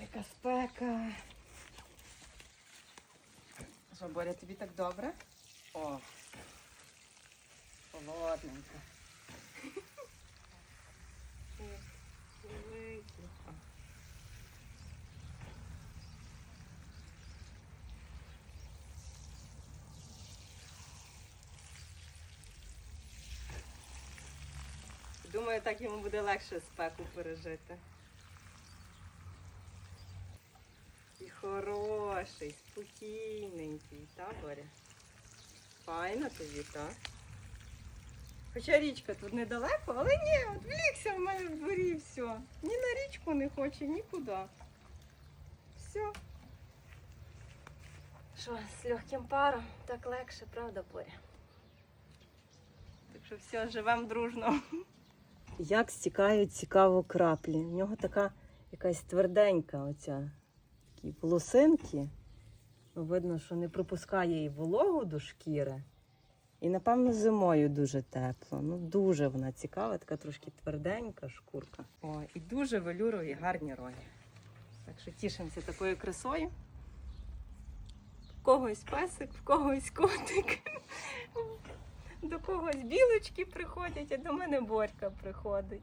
яка спека. Що, Боря, тобі так добре? О, холодненько. Думаю, так йому буде легше спеку пережити. І хороший, спокійненький, та, Боря? Файно тобі, так? Хоча річка тут недалеко, але ні, от влігся в мене в дворі і все. Ні на річку не хоче, нікуди. Все. Що, з легким паром так легше, правда, Боря? Так що все, живемо дружно. Як стікають цікаво краплі. В нього така якась тверденька оця такі волосинки. Ну, Видно, що не пропускає і вологу до шкіри. І, напевно, зимою дуже тепло. Ну, дуже вона цікава, така трошки тверденька шкурка. О, і дуже велюрові гарні роги. Так що тішимося такою красою. В когось песик, в когось котик. До когось білочки приходять, а до мене борька приходить.